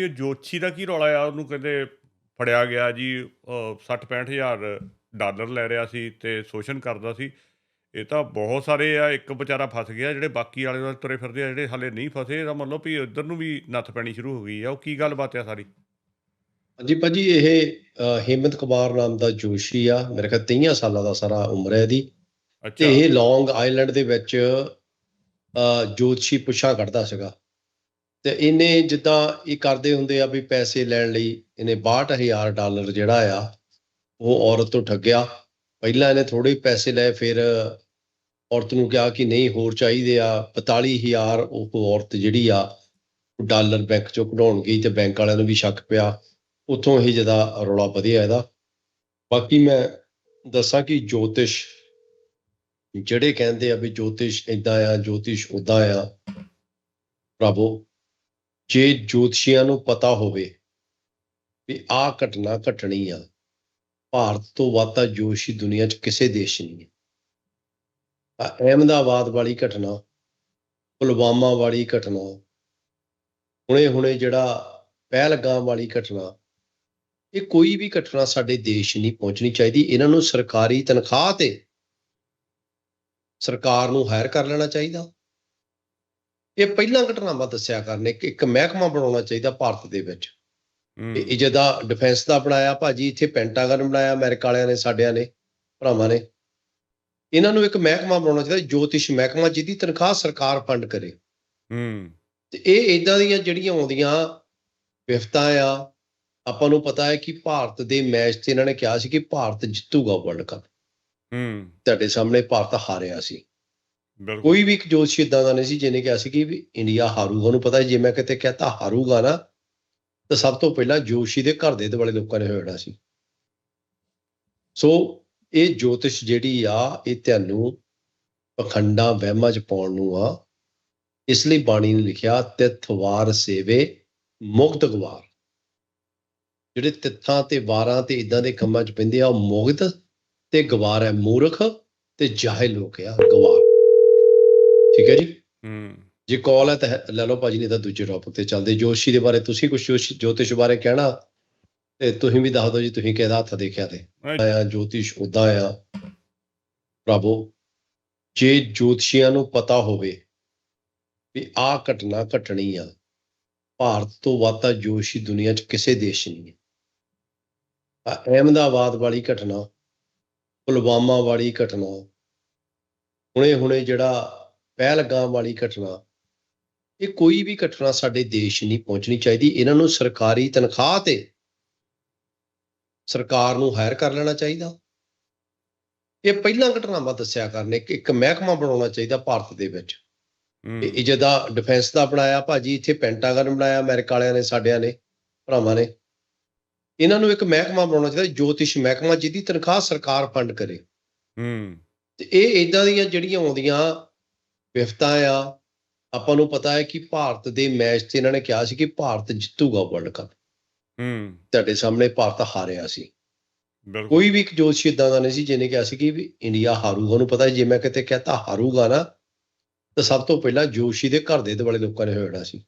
ਇਹ ਜੋਤਸ਼ੀ ਦਾ ਕੀ ਰੌਲਾ ਆ? ਉਹਨੂੰ ਕਹਿੰਦੇ ਫੜਿਆ ਗਿਆ ਜੀ 60 ਹਜ਼ਾਰ ਡਾਲਰ ਲੈ ਰਿਹਾ ਸੀ ਤੇ ਸ਼ੋਸ਼ਣ ਕਰਦਾ ਸੀ। ਇਹ ਤਾਂ ਬਹੁਤ ਸਾਰੇ ਆ ਇੱਕ ਵਿਚਾਰਾ ਫਸ ਗਿਆ ਜਿਹੜੇ ਬਾਕੀ ਵਾਲੇ ਨਾਲ ਤੁਰੇ ਫਿਰਦੇ ਆ ਜਿਹੜੇ ਹਾਲੇ ਨਹੀਂ ਫਸੇ ਇਹਦਾ ਮਤਲਬ ਵੀ ਇੱਧਰ ਨੂੰ ਵੀ ਨੱਥ ਪੈਣੀ ਸ਼ੁਰੂ ਹੋ ਗਈ ਆ। ਉਹ ਕੀ ਗੱਲਬਾਤ ਆ ਸਾਰੀ? ਹਾਂਜੀ ਭਾਜੀ ਇਹ ਹੇਮੰਤ ਕੁਮਾਰ ਨਾਮ ਦਾ ਜੋਸ਼ੀ ਆ। ਮੇਰੇ ਖਿਆਲ 23 ਸਾਲਾਂ ਦਾ ਸਾਰਾ ਉਮਰ ਹੈ ਇਹਦੀ। ਅੱਛਾ। ਤੇ ਇਹ ਲੌਂਗ ਆਈਲੈਂਡ ਦੇ ਵਿੱਚ ਜੋਤਸ਼ੀ ਪੁੱਛਾਂ ਕੱਢਦਾ ਸੀਗਾ। ਤੇ ਇਹਨੇ ਜਿੱਦਾਂ ਇਹ ਕਰਦੇ ਹੁੰਦੇ ਆ ਵੀ ਪੈਸੇ ਲੈਣ ਲਈ ਇਹਨੇ 62000 ਡਾਲਰ ਜਿਹੜਾ ਆ, ਉਹ ਔਰਤ ਤੋਂ ਠੱਗਿਆ। ਪਹਿਲਾਂ ਇਹਨੇ ਥੋੜੇ ਪੈਸੇ ਲਏ, ਫਿਰ ਔਰਤ ਨੂੰ ਕਿਹਾ ਕਿ ਨਹੀਂ, ਹੋਰ ਚਾਹੀਦੇ ਆ 45000 ਉਹ ਔਰਤ ਜਿਹੜੀ ਆ ਡਾਲਰ ਬੈਂਕ ਚੋਂ ਕਢਾਉਣ ਗਈ ਤੇ ਬੈਂਕ ਵਾਲਿਆਂ ਨੂੰ ਵੀ ਸ਼ੱਕ ਪਿਆ। ਉੱਥੋਂ ਹੀ ਜਿਹਦਾ ਰੌਲਾ ਵਧਿਆ ਇਹਦਾ। ਬਾਕੀ ਮੈਂ ਦੱਸਾਂ ਕਿ ਜੋਤਿਸ਼, ਜਿਹੜੇ ਕਹਿੰਦੇ ਆ ਵੀ ਜੋਤਿਸ਼ ਇਦਾਂ ਆ, ਜੋਤਿਸ਼ ਉਦਾਂ ਆ, ਪ੍ਰਭੂ ਜੇ ਜੋਤਸ਼ੀਆਂ ਨੂੰ ਪਤਾ ਹੋਵੇ ਵੀ ਆਹ ਘਟਨਾ ਘਟਣੀ ਆ, ਭਾਰਤ ਤੋਂ ਵੱਧ ਤਾਂ ਜੋਸ਼ੀ ਦੁਨੀਆ 'ਚ ਕਿਸੇ ਦੇਸ਼ ਨਹੀਂ ਹੈ। ਆਹ ਅਹਿਮਦਾਬਾਦ ਵਾਲੀ ਘਟਨਾ, ਪੁਲਵਾਮਾ ਵਾਲੀ ਘਟਨਾ ਹੁਣੇ ਹੁਣੇ ਜਿਹੜਾ ਪਹਿਲਗਾਮ ਵਾਲੀ ਘਟਨਾ, ਇਹ ਕੋਈ ਵੀ ਘਟਨਾ ਸਾਡੇ ਦੇਸ਼ ਨਹੀਂ ਪਹੁੰਚਣੀ ਚਾਹੀਦੀ। ਇਹਨਾਂ ਨੂੰ ਸਰਕਾਰੀ ਤਨਖਾਹ ਤੇ ਸਰਕਾਰ ਨੂੰ ਹਾਇਰ ਕਰ ਲੈਣਾ ਚਾਹੀਦਾ। ਇਹ ਪਹਿਲਾਂ ਘਟਨਾਵਾਂ ਦੱਸਿਆ ਕਰਨੇ ਕਿ ਇੱਕ ਮਹਿਕਮਾ ਬਣਾਉਣਾ ਚਾਹੀਦਾ ਭਾਰਤ ਦੇ ਵਿੱਚ। ਇਹ ਜਿਹਦਾ ਡਿਫੈਂਸ ਦਾ ਬਣਾਇਆ ਭਾਜੀ ਇੱਥੇ ਪੈਂਟਾਗਨ ਬਣਾਇਆ ਅਮਰੀਕਾ ਵਾਲਿਆਂ ਨੇ ਸਾਡਿਆਂ ਨੇ ਭਰਾਵਾਂ ਨੇ। ਇਹਨਾਂ ਨੂੰ ਇੱਕ ਮਹਿਕਮਾ ਬਣਾਉਣਾ ਚਾਹੀਦਾ ਜੋਤਿਸ਼ ਮਹਿਕਮਾ ਜਿਹਦੀ ਤਨਖਾਹ ਸਰਕਾਰ ਫੰਡ ਕਰੇ। ਹੂੰ। ਤੇ ਇਹ ਇਦਾਂ ਦੀਆਂ ਜਿਹੜੀਆਂ ਆਉਂਦੀਆਂ ਵਿਫਤਾਂ ਆ ਆਪਾਂ ਨੂੰ ਪਤਾ ਹੈ ਕਿ ਭਾਰਤ ਦੇ ਮੈਚ ਤੇ ਇਹਨਾਂ ਨੇ ਕਿਹਾ ਸੀ ਕਿ ਭਾਰਤ ਜਿੱਤੂਗਾ ਵਰਲਡ ਕੱਪ ਹੂੰ। ਤੁਹਾਡੇ ਸਾਹਮਣੇ ਭਾਰਤ ਹਾਰਿਆ ਸੀ। ਕੋਈ ਵੀ ਇੱਕ ਜੋਤਸ਼ੀ ਇਦਾਂ ਦਾ ਨਹੀਂ ਸੀ ਜਿਹਨੇ ਕਿਹਾ ਸੀ ਕਿ ਵੀ ਇੰਡੀਆ ਹਾਰੂਗਾ। ਉਹਨੂੰ ਪਤਾ ਜੇ ਮੈਂ ਕਿਤੇ ਕਹਤਾ ਹਾਰੂਗਾ ਨਾ, ਤਾਂ ਸਭ ਤੋਂ ਪਹਿਲਾਂ ਜੋਸ਼ੀ ਦੇ ਘਰ ਦੇ ਦੁਆਲੇ ਲੋਕਾਂ ਨੇ ਹੋਣਾ ਸੀ। ਸੋ ਇਹ ਜੋਤਿਸ਼ ਜਿਹੜੀ ਆ, ਇਹ ਤੁਹਾਨੂੰ ਪਖੰਡਾਂ ਵਹਿਮਾਂ ਚ ਪਾਉਣ ਨੂੰ ਆ। ਇਸ ਲਈ ਬਾਣੀ ਨੇ ਲਿਖਿਆ, ਤਿੱਥ ਵਾਰ ਸੇਵੇ, ਮੁਕਤ ਗਵਾਰ। ਜਿਹੜੇ ਤਿੱਥਾਂ ਤੇ ਵਾਰਾਂ ਤੇ ਇਦਾਂ ਦੇ ਕੰਮਾਂ ਚ ਪੈਂਦੇ ਆ, ਉਹ ਮੁਕਤ ਤੇ ਗਵਾਰ ਹੈ, ਮੂਰਖ ਤੇ ਜਾਹਿਲ ਲੋਕ ਆ, ਗਵਾਰ। ਠੀਕ ਹੈ ਜੀ? ਹੂੰ। ਜੇ ਕਾਲ ਹੈ ਤਾਂ ਲੈ ਲਓ ਭਾਜੀ ਨਹੀਂ ਤਾਂ ਦੂਜੇ ਟੌਪਿਕ ਤੇ ਚੱਲਦੇ। ਜੋਸ਼ੀ ਦੇ ਬਾਰੇ ਤੁਸੀਂ ਕੁਝ ਜੋਤਿਸ਼ ਬਾਰੇ ਕਹਿਣਾ? ਤੇ ਤੁਸੀਂ ਵੀ ਦੱਸ ਦਿਓ ਜੀ ਤੁਸੀਂ ਕਿਹਦਾ ਹੱਥ ਦੇਖਿਆ ਤੇ। ਆਇਆ ਜੋਤਿਸ਼ ਉਦਾਂ ਆ ਪ੍ਰਭੂ ਜੇ ਜੋਤਸ਼ੀਆਂ ਨੂੰ ਪਤਾ ਹੋਵੇ ਵੀ ਆਹ ਘਟਨਾ ਘਟਣੀ ਆ ਭਾਰਤ ਤੋਂ ਵੱਧ ਤਾਂ ਜੋਸ਼ੀ ਦੁਨੀਆ 'ਚ ਕਿਸੇ ਦੇਸ਼ 'ਚ ਨਹੀਂ ਹੈ। ਅਹਿਮਦਾਬਾਦ ਵਾਲੀ ਘਟਨਾ ਪੁਲਵਾਮਾ ਵਾਲੀ ਘਟਨਾ ਹੁਣੇ ਹੁਣੇ ਜਿਹੜਾ ਪਹਿਲਗਾਮ ਵਾਲੀ ਘਟਨਾ ਇਹ ਕੋਈ ਵੀ ਘਟਨਾ ਸਾਡੇ ਦੇਸ਼ ਨਹੀਂ ਪਹੁੰਚਣੀ ਚਾਹੀਦੀ। ਇਹਨਾਂ ਨੂੰ ਸਰਕਾਰੀ ਤਨਖਾਹ ਤੇ ਸਰਕਾਰ ਨੂੰ ਹਾਇਰ ਕਰ ਲੈਣਾ ਚਾਹੀਦਾ। ਇਹ ਪਹਿਲਾਂ ਘਟਨਾਵਾਂ ਦੱਸਿਆ ਕਰਨੇ ਕਿ ਇੱਕ ਮਹਿਕਮਾ ਬਣਾਉਣਾ ਚਾਹੀਦਾ ਭਾਰਤ ਦੇ ਵਿੱਚ। ਇਹ ਜਿਹਦਾ ਡਿਫੈਂਸ ਦਾ ਬਣਾਇਆ ਭਾਜੀ ਇੱਥੇ ਪੈਂਟਾਗਨ ਬਣਾਇਆ ਅਮਰੀਕਾ ਵਾਲਿਆਂ ਨੇ ਸਾਡਿਆਂ ਨੇ ਭਰਾਵਾਂ ਨੇ। ਇਹਨਾਂ ਨੂੰ ਇੱਕ ਮਹਿਕਮਾ ਬਣਾਉਣਾ ਚਾਹੀਦਾ ਜੋਤਿਸ਼ ਮਹਿਕਮਾ ਜਿਹਦੀ ਤਨਖਾਹ ਸਰਕਾਰ ਫੰਡ ਕਰੇ। ਹੂੰ। ਤੇ ਇਹ ਇਦਾਂ ਦੀਆਂ ਜਿਹੜੀਆਂ ਆਉਂਦੀਆਂ ਵਿਫਤਾਂ ਆ। ਆਪਾਂ ਨੂੰ ਪਤਾ ਹੈ ਕਿ ਭਾਰਤ ਦੇ ਮੈਚ ਤੇ ਇਹਨਾਂ ਨੇ ਕਿਹਾ ਸੀ ਕਿ ਭਾਰਤ ਜਿੱਤੂਗਾ ਵਰਲਡ ਕੱਪ ਹੂੰ। ਤੁਹਾਡੇ ਸਾਹਮਣੇ ਭਾਰਤ ਹਾਰਿਆ ਸੀ। ਕੋਈ ਵੀ ਇੱਕ ਜੋਤਸ਼ੀ ਇਦਾਂ ਦਾ ਨਹੀਂ ਸੀ ਜਿਹਨੇ ਕਿਹਾ ਸੀ ਕਿ ਇੰਡੀਆ ਹਾਰੂਗਾ ਉਹਨੂੰ ਪਤਾ ਜੇ ਮੈਂ ਕਿਤੇ ਕਹਤਾ ਹਾਰੂਗਾ ਨਾ ਤਾਂ ਸਭ ਤੋਂ ਪਹਿਲਾਂ ਜੋਸ਼ੀ ਦੇ ਘਰ ਦੇ ਦੁਆਲੇ ਲੋਕਾਂ ਨੇ ਹੋਣਾ ਸੀ।